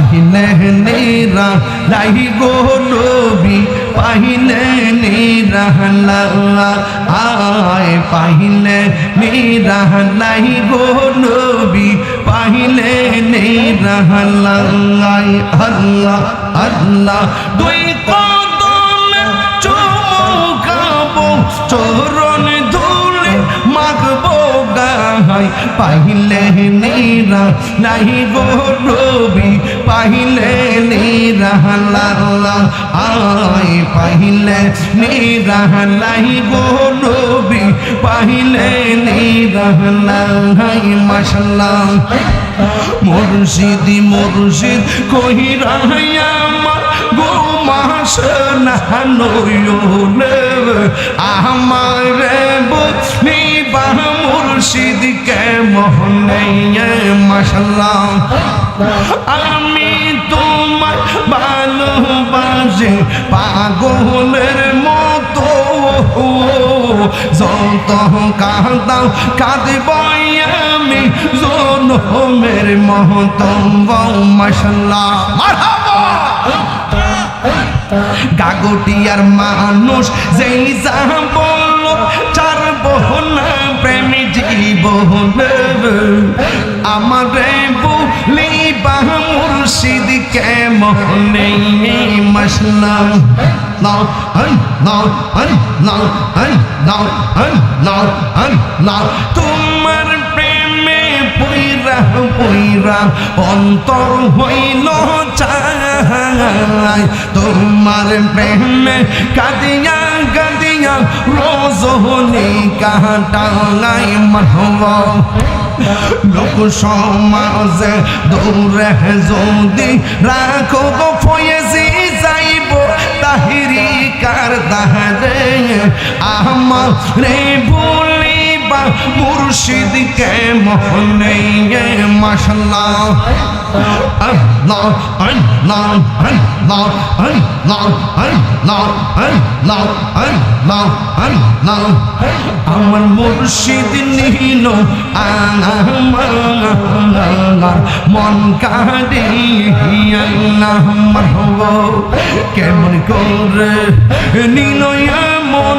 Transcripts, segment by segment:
পাহিলে নেরা লাই গো পাহিলে নেরা আয় পাহিলে নেরা লাই গো পাহিলে নেরা আল্লাহ আল্লাহ। দুই কদমে চুমুকাবো চরণ ধুলে গাহাই পাহিলে নেরা নাই গো রবি, পাহিলে নেরা লাল্লা আয় পাহিলে নেরা নাই গো রবি, পাহিলে নেরা লাই মাশাল্লাহ। মুর্শিদি, মুর্শিদ কহিরা আমার, গো মাস নাহনয়নে আমার মোহনে মাশাল্লাহ। আমি তোমার ভালোবাসি, পাগলের মতো। যত কাঁদাও, কাঁদব আমি জনমের মহতম মাসাল্লাহ মারহাবা! গাগটিয়ার মানুষ যেই যা বলল বোন প্রেমী জীবন আমার বলি বাহ মুর্শিদ তোমার প্রেমে পুইরা পুইরা অন্তর হইল চায় তোমার প্রেমে কাদিয়া কাঁদিয়া হলে কাটালাই মাহব লোক সমাজে দৌড়ে যদি যাইব তাহিরি কার আমার রে বলিবা মুর্শিদ কে মোহনে মাশাল্লাহ। আল্লাহ আল্লাহ আল্লাহ আল্লাহ আল্লাহ আল্লাহ আল্লাহ আল্লাহ। আমার মুর্শিদ নিল আমার মন কাঁদিয়া মারব কেমন করে নিল মন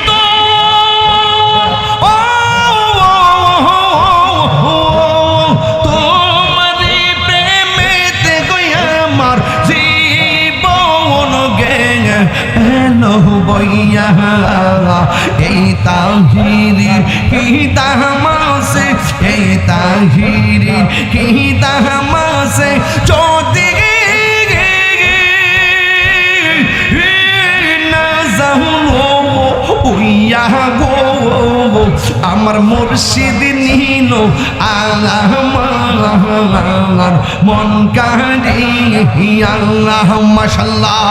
বইয়া এই তাহিরি কি তাহমাসে এই তাহিরি কি তাহমাসে যদি না যাহুনো উইয়া গো, আমার মুর্শিদ নিল আমার মন কারি আল্লাহ, মাশাল্লাহ।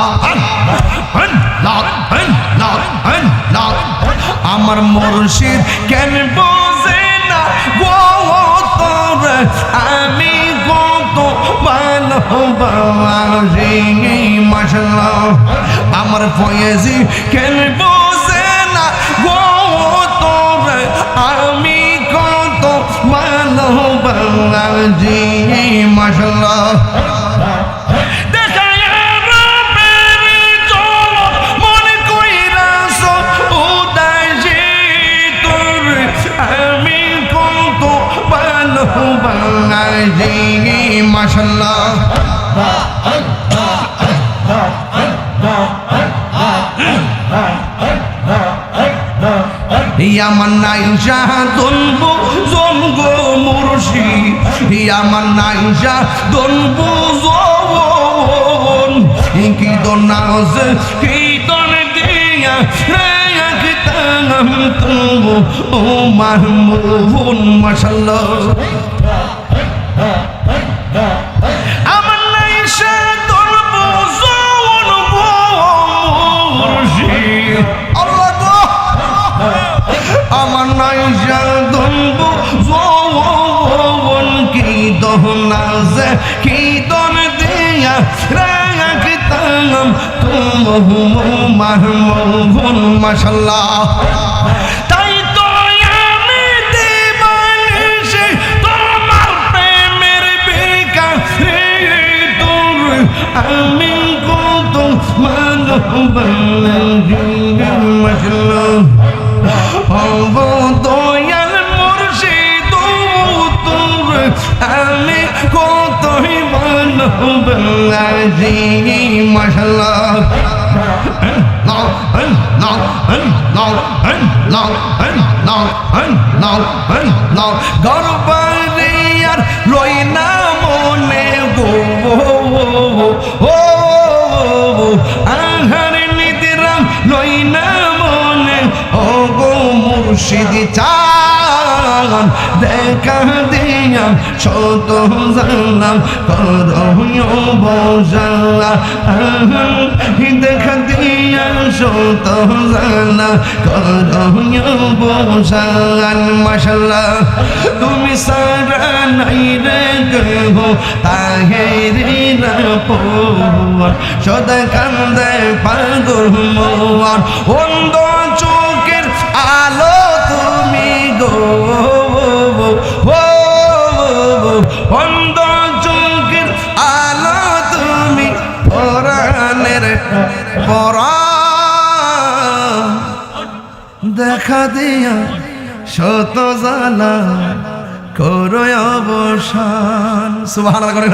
আমার মুর্শিদ কেন বোঝে না? গো তোর আমি কত ভালোবাসি মাশাল্লাহ আমার ফয়েজি কেন বোঝে না? গো তোর আমি কত ভালোবাসি মাশাল্লাহ বাঙালি মাসাল্লাহ আমার নাই জাহাদন বোজন গো মুরশি আমার নাই জাহাদন বোজন কি দোনাজ, কি আনতুম ও মাহমুন মাশাআল্লাহ। আমার নাই জাদম ভুবন কি দহনা যে কি দন দিয়া রাখতাম তোমার মন মাশাল্লাহ। তাই তো আমি দিবানিশে তোমার প্রেমের বিকাশে তোর আমি কত মানব নাও নাও নাও নাও গর্বারিয়ার লই না মনে। গো ও আহার নিদিরাম লই না মনে ও গো মুর্শিদ চান দেখা দিয়া শত জানলাম করহিও বজালা দেখা দিয়া শত জানলাম করহিও বজাল মাশাল্লাহ তুমি সারা নাই রে গো তাহেরি না পোয়ার সদা কান্দে পাগল মোয়ার অন্ধ পরা দেখা দিয়া শত জালা করো অবসান। সুবাহ করে